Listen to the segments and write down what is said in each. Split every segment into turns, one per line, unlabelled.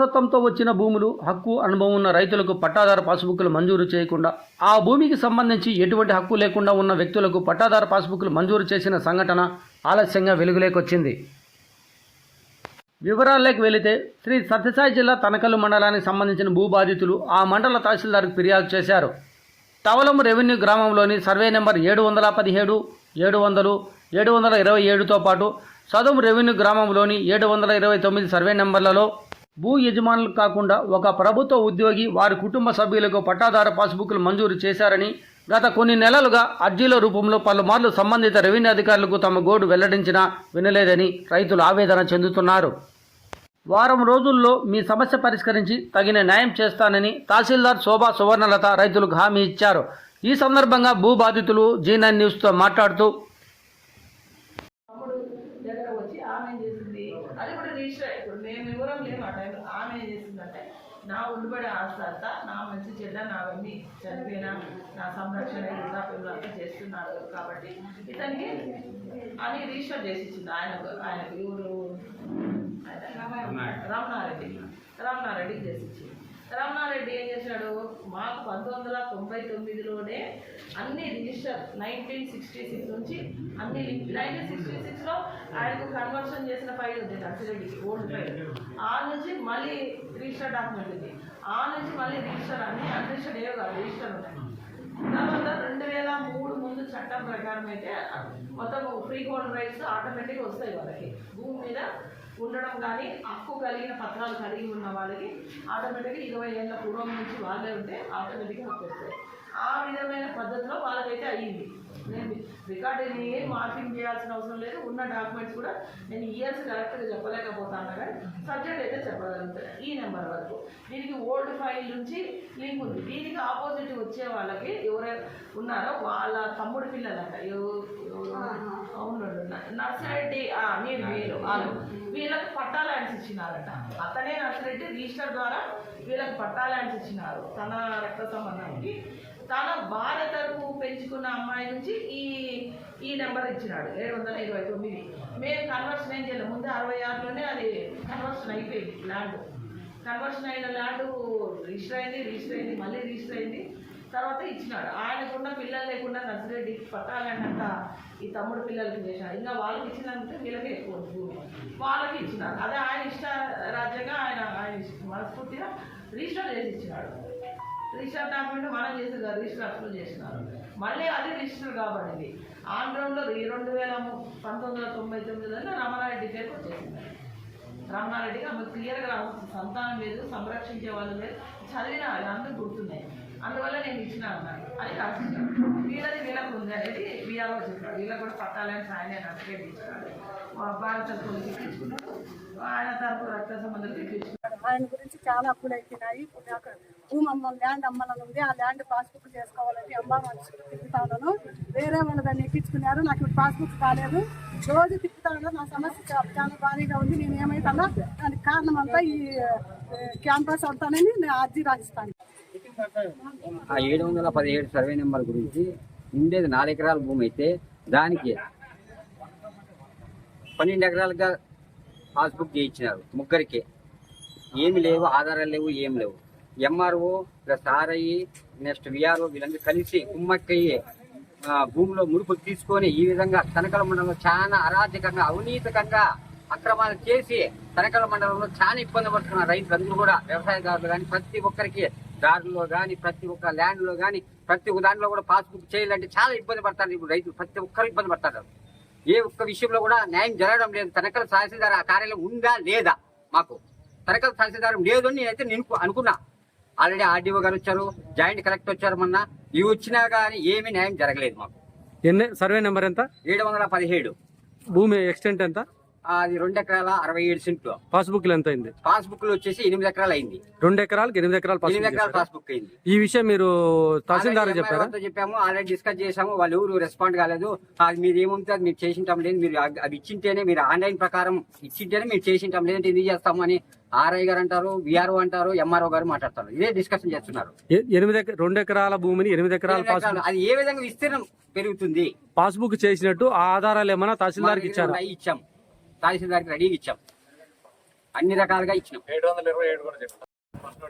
వారసత్వంతో వచ్చిన భూములు హక్కు అనుభవం ఉన్న రైతులకు పట్టాదారు పాస్బుక్లు మంజూరు చేయకుండా ఆ భూమికి సంబంధించి ఎటువంటి హక్కు లేకుండా ఉన్న వ్యక్తులకు పట్టాదారు పాస్బుక్లు మంజూరు చేసిన సంఘటన ఆలస్యంగా వెలుగులేకొచ్చింది. వివరాల్లోకి వెళితే శ్రీ సత్యసాయి జిల్లా తనకల్లు మండలానికి సంబంధించిన భూ బాధితులు ఆ మండల తహసీల్దార్కు ఫిర్యాదు చేశారు. తవలం రెవెన్యూ గ్రామంలోని సర్వే నెంబర్ ఏడు వందల పదిహేడు ఏడు వందలు ఏడు వందల ఇరవై ఏడుతో పాటు సదం రెవెన్యూ గ్రామంలోని ఏడు వందల ఇరవై తొమ్మిది సర్వే నెంబర్లలో భూ యజమానులు కాకుండా ఒక ప్రభుత్వ ఉద్యోగి వారి కుటుంబ సభ్యులకు పట్టాదార పాస్బుక్లు మంజూరు చేశారని గత కొన్ని నెలలుగా అర్జీల రూపంలో పలుమార్లు సంబంధిత రెవెన్యూ అధికారులకు తమ గోడు వెల్లడించినా వినలేదని రైతులు ఆవేదన చెందుతున్నారు. వారం రోజుల్లో మీ సమస్య పరిష్కరించి తగిన న్యాయం చేస్తానని తహసీల్దార్ శోభా సువర్ణలత రైతులకు హామీ ఇచ్చారు. ఈ సందర్భంగా భూ బాధితులు జీ న్యూస్తో మాట్లాడుతూ
తమ్ముడు దగ్గర వచ్చి ఆమె ఏం చేసింది అది కూడా రిజిస్టర్ ఇప్పుడు మేము వివరం లేము ఆ టైంలో ఆమె ఏం చేసిందంటే నా ఉండిపడే అంతా నా మంచి చెడ్డ నావన్నీ చనిపోయినా నా సంరక్షణ వృద్ధాప్యంలో అంతా చేస్తున్నాడు కాబట్టి ఇతనికి అని రిజిస్టర్ చేసి ఇచ్చింది ఆయనకు. ఆయనకు ఎవరు? ఆయన రమణారెడ్డి. రమణారెడ్డికి చేసి ఇచ్చింది రమణారెడ్డి ఏం చేశాడు మాకు పంతొమ్మిది వందల తొంభై తొమ్మిదిలోనే అన్ని రిజిస్టర్ నైన్టీన్ సిక్స్టీ సిక్స్ నుంచి అన్ని నైన్టీన్ సిక్స్టీ సిక్స్లో ఆయనకు కన్వర్షన్ చేసిన ఫైల్ ఉంది నర్సిరెడ్డికి ఓల్డ్ ఫైల్. ఆ నుంచి మళ్ళీ రిజిస్టర్ డాక్యుమెంట్ ఉంది. ఆ నుంచి మళ్ళీ రిజిస్టర్ అన్ని అన్రిజిస్టర్ ఏవో కాదు రిజిస్టర్ ఉన్నాయి. తర్వాత రెండు వేల మూడు ముందు చట్టం ప్రకారం అయితే మొత్తం ఫ్రీ హోల్డ్ రైట్స్ ఆటోమేటిక్గా వస్తాయి వాళ్ళకి. భూమి మీద ఉండడం కానీ హక్కు కలిగిన పత్రాలు కలిగి ఉన్న వాళ్ళకి ఆటోమేటిక్గా ఇరవై ఏళ్ళ పూర్వం నుంచి వాళ్ళే ఉంటే ఆటోమేటిక్గా హక్కు వస్తాయి ఆ విధమైన పద్ధతిలో వాళ్ళకైతే అయ్యింది. నేను రికార్డు ఏం మార్కింగ్ చేయాల్సిన అవసరం లేదు. ఉన్న డాక్యుమెంట్స్ కూడా నేను ఇయర్స్ కరెక్ట్గా చెప్పలేకపోతాను. కానీ సబ్జెక్ట్ అయితే చెప్పగలుగుతాయి నెంబర్ వరకు. దీనికి ఓల్డ్ ఫైల్ నుంచి లింక్ ఉంది. దీనికి ఆపోజిట్ వచ్చే వాళ్ళకి ఎవరైనా ఉన్నారో వాళ్ళ తమ్ముడు పిల్లలంట. ఎవరు? అవును నర్సిరెడ్డి ఆ, నేను వీరు వాళ్ళు. వీళ్ళకి పట్టా ల్యాండ్స్ ఇచ్చినారట. అతనే నర్సిరెడ్డి రిజిస్టర్ ద్వారా వీళ్ళకి పట్టా ల్యాండ్స్ ఇచ్చినారు. తన రక్త సంబంధానికి. తన భార్య తరపు పెంచుకున్న అమ్మాయి నుంచి ఈ ఈ నెంబర్ ఇచ్చినాడు. ఏడు వందల ఇరవై తొమ్మిది. మేము కన్వర్షన్ ఏం చేయలేదు. ముందు అరవై ఆరులోనే అది కన్వర్షన్ అయిపోయింది ల్యాండ్. కన్వర్షన్ అయిన ల్యాండ్ రిజిస్టర్ అయింది రిజిస్టర్ అయింది మళ్ళీ రిజిస్టర్ అయింది. తర్వాత ఇచ్చినాడు. ఆయనకున్న పిల్లలు లేకుండా నర్సిరెడ్డి పట్టాలంట ఈ తమ్ముడు పిల్లలకి చేసినాడు ఇంకా వాళ్ళకి ఇచ్చినందుకు వీళ్ళకి ఎక్కువ భూమి వాళ్ళకి ఇచ్చినాడు. అదే ఆయన ఇష్ట రాజ్యంగా ఆయన ఆయన మనస్ఫూర్తిగా రిజిస్టర్ చేసి ఇచ్చినాడు. రిజిస్టర్ డాక్యుమెంట్ మనం చేసి రిజిస్టర్ అప్రూవ్ చేసినారు. మళ్ళీ అది రిజిస్టర్ కాబడింది. ఆంధ్రంలో ఈ రెండు వేల పంతొమ్మిది వందల తొంభై తొమ్మిదిలో రమణారెడ్డి పేరు వచ్చేసింది. రమణారెడ్డికి ఆమె క్లియర్గా సంతానం లేదు సంరక్షించే వాళ్ళు లేదు చదివిన అందరూ గుర్తున్నాయి. అందువల్ల నేను ఇచ్చిన అన్నాను అని రాసిస్తాను వీళ్ళది వీళ్ళకు ఉంది అనేది వీఆర్ఓ చెప్పాడు వీళ్ళకి కూడా పట్టాలని ఆయన నేను ఇచ్చినాడు మా భారత తరపులకి ఆయన తరపు రక్త సంబంధాలు ఇప్పించుకున్నాడు
ఆయన గురించి చాలా అప్పులు అయిపోయినాయి. అక్కడ భూమి అమ్మ ల్యాండ్ అమ్మాలని ఉంది. ఆ ల్యాండ్ పాస్బుక్ చేసుకోవాలని అమ్మ అమ్మాలని తిప్పుతాను వేరే వాళ్ళు దాన్ని ఎక్కించుకున్నారు నాకు ఇప్పుడు పాస్బుక్ కాలేదు. రోజు తిప్పుతాను నా సమస్య చాలా భారీగా ఉంది. నేను ఏమైతుందో దానికి కారణం అంతా ఈ క్యాంపస్ అంతానని నేను అర్జీ రాసిస్తాను.
ఆ ఏడు వందల పదిహేడు సర్వే నెంబర్ గురించి ఉండేది నాలుగు ఎకరాల భూమి అయితే దానికి పన్నెండు ఎకరాలుగా పాస్బుక్ చేయించినారు ముగ్గురికి. ఏమి లేవు ఆధారాలు లేవు ఏం లేవు. MRO plus RI next VRO వీళ్ళందరూ కలిసి కుమ్మక్కయ్యి భూమిలో ముడుపులు తీసుకొని ఈ విధంగా తనకల మండలంలో చాలా అరాచకంగా అవినీతకంగా అక్రమాలు చేసి తనకల మండలంలో చాలా ఇబ్బంది పడుతున్నారు రైతులందరూ కూడా వ్యవసాయదారులు కానీ ప్రతి ఒక్కరికి దారుల్లో కానీ ప్రతి ఒక్క ల్యాండ్లో కానీ ప్రతి ఒక్క దాంట్లో కూడా పాస్బుక్ చేయాలంటే చాలా ఇబ్బంది పడతారు ఇప్పుడు రైతులు. ప్రతి ఒక్కరు ఇబ్బంది పడతారు. ఏ ఒక్క విషయంలో కూడా న్యాయం జరగడం లేదు. తనకల తహసీల్దార్ ఆ కార్యాలయం ఉందా లేదా మాకు? తనకల తహసీల్దార్ లేదు అని నేనైతే నేను అనుకున్నా. ఆల్రెడీ ఆర్డీఓ గారు వచ్చారు జాయింట్ కలెక్టర్ వచ్చారు మొన్న. ఇవి వచ్చినా కానీ ఏమీ న్యాయం జరగలేదు మాకు.
ఎన్ని సర్వే నెంబర్ ఎంత?
ఏడు వందల పదిహేడు.
భూమి ఎక్స్టెంట్ ఎంత?
అది రెండు ఎకరాల అరవై ఏడు సెంట్లు.
పాస్బుక్లు ఎంత అయింది
పాస్బుక్లో వచ్చేసి ఎనిమిది ఎకరాలు అయింది.
రెండు ఎకరాలకు ఎనిమిది ఎకరాలు
ఎనిమిది
పాస్బుక్
ఎకరాల? పాస్బుక్ అయింది.
ఈ విషయం మీరు తహసీల్దార్ చెప్పారా?
చెప్పాము ఆల్రెడీ డిస్కస్ చేసాము వాళ్ళు ఎవరు రెస్పాండ్ కాలేదు. అది మీరు ఏముంటే అది మీరు చేసింటాం లేదు మీరు అవి అవి ఇచ్చింటేనే మీరు ఆన్లైన్ ప్రకారం ఇచ్చింటేనే మీరు చేసింటాం లేదంటే ఇది చేస్తాము అని ఆర్ఐ గారు అంటారు విఆర్ఓ అంటారు ఎంఆర్ఓ గారు మాట్లాడతారు. ఇదే డిస్కషన్ చేస్తున్నారు.
ఎ- ఎనిమిది ఎక- రెండు ఎకరాల భూమిని ఎనిమిది ఎకరాల
ఎనిమిది ఎకరాలు.
పాస్బుక్
అది ఏ విధంగా విస్తీర్ణం పెరుగుతుంది?
పాస్బుక్ చేసినట్టు ఆ ఆధారాలు ఏమైనా తహసీల్దార్కి ఇచ్చారా?
ఉన్నాయి, ఇచ్చాం తహసీల్దార్కి రెడీగా ఇచ్చాం. అన్ని రకాలుగా ఇచ్చినాం.
ఏడు వందల ఇరవై ఏడు కూడా చెప్పారు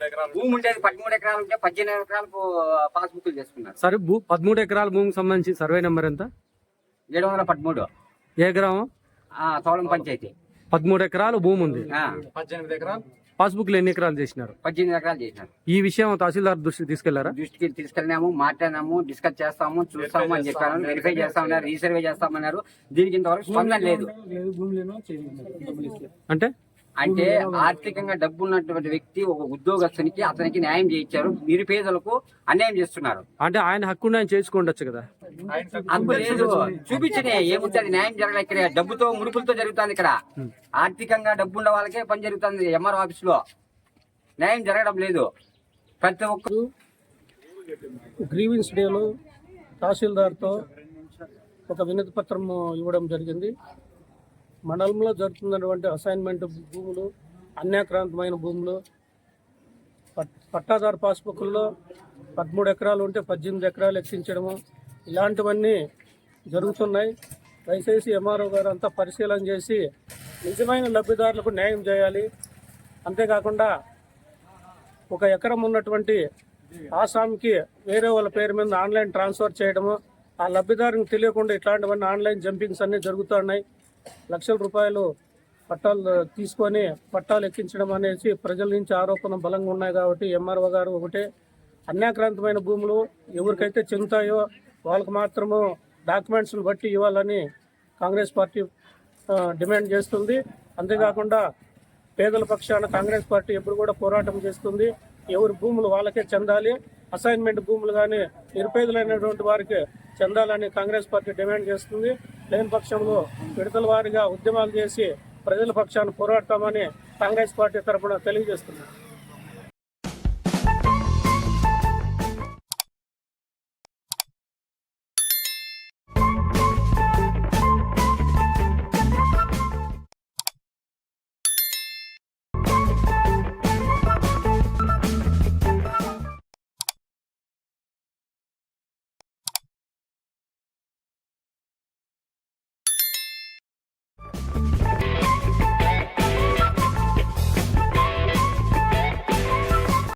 ఎకరాలు
భూమి ఉండేది పదమూడు ఎకరాలు ఉంటే పద్దెనిమిది ఎకరాలకు పాస్బుక్లు చేసుకున్నారు.
సరే భూ పదమూడు ఎకరాల భూమికి సంబంధించి సర్వే నెంబర్ ఎంత?
ఏడు వందల పదమూడు.
ఏ గ్రామం?
ఆ, తోలం పంచాయతీ.
పదమూడు ఎకరాలు భూమి ఉంది
ఆ,
పద్దెనిమిది ఎకరాలు.
పాస్బుక్లు ఎన్ని ఎకరాలు చేసినారు?
పద్దెనిమిది ఎకరాలు చేసినారు.
ఈ విషయం తహసీల్దార్ దృష్టికి తీసుకెళ్ళారా?
దృష్టికి తీసుకెళ్ళినాము మాట్లాడినాము డిస్కస్ చేస్తాము చూస్తాము అని చెప్పారు. వెరిఫై చేస్తామన్నారు రీసర్వే చేస్తామన్నారు. దీనికి ఇంతవరకు స్పందన లేదు.
అంటే?
అంటే ఆర్థికంగా డబ్బు ఉన్నటువంటి వ్యక్తి ఒక ఉద్యోగస్తునికి అతనికి న్యాయం చేయించారు. నిరుపేదలకు అన్యాయం చేస్తున్నారు.
అంటే ఆయన హక్కు ఆయన చేసుకోండొచ్చు కదా?
హక్కు లేదు. చూపించనే. ఏముంది అది న్యాయం జరగలేదు ఇక్కడ. డబ్బుతో ముడుపులతో జరుగుతుంది ఇక్కడ. ఆర్థికంగా డబ్బు ఉన్న వాళ్ళకే పని జరుగుతుంది ఎంఆర్ ఆఫీస్లో న్యాయం జరగడం లేదు. ప్రతి ఒక్క
గ్రీవెన్స్ డేలో తహసీల్దార్తో ఒక వినతి పత్రం ఇవ్వడం జరిగింది. మండలంలో జరుగుతున్నటువంటి అసైన్మెంట్ భూములు అన్యాక్రాంతమైన భూములు పట్- పట్టాదారు పాస్బుక్ల్లో పదమూడు ఎకరాలు ఉంటే పద్దెనిమిది ఎకరాలు ఎక్కించడము ఇలాంటివన్నీ జరుగుతున్నాయి. దయచేసి ఎంఆర్ఓ గారు అంతా పరిశీలన చేసి నిజమైన లబ్ధిదారులకు న్యాయం చేయాలి. అంతేకాకుండా ఒక ఎకరం ఉన్నటువంటి ఆసాంకి వేరే వాళ్ళ పేరు మీద ఆన్లైన్ ట్రాన్స్ఫర్ చేయడము ఆ లబ్ధిదారునికి తెలియకుండా ఇట్లాంటివన్నీ ఆన్లైన్ జంపింగ్స్ అన్నీ జరుగుతున్నాయి. లక్షల రూపాయలు పట్టాలు తీసుకొని పట్టాలు ఎక్కించడం అనేసి ప్రజల నుంచి ఆరోపణ బలంగా ఉన్నాయి కాబట్టి ఎంఆర్ఓ గారు ఒకటే. అన్యాక్రాంతమైన భూములు ఎవరికైతే చెందుతాయో వాళ్ళకు మాత్రము డాక్యుమెంట్స్ని బట్టి ఇవ్వాలని కాంగ్రెస్ పార్టీ డిమాండ్ చేస్తుంది. అంతేకాకుండా పేదల పక్షాన కాంగ్రెస్ పార్టీ ఎప్పుడు కూడా పోరాటం చేస్తుంది. ఎవరి భూములు వాళ్ళకే చెందాలి. అసైన్మెంట్ భూములు కానీ నిరుపేదలైనటువంటి వారికి చెందాలని కాంగ్రెస్ పార్టీ డిమాండ్ చేస్తుంది. లేని పక్షంలో విడతల వారిగా ఉద్యమాలు చేసి ప్రజల పక్షాన పోరాడతామని కాంగ్రెస్ పార్టీ తరఫున తెలియజేస్తున్నారు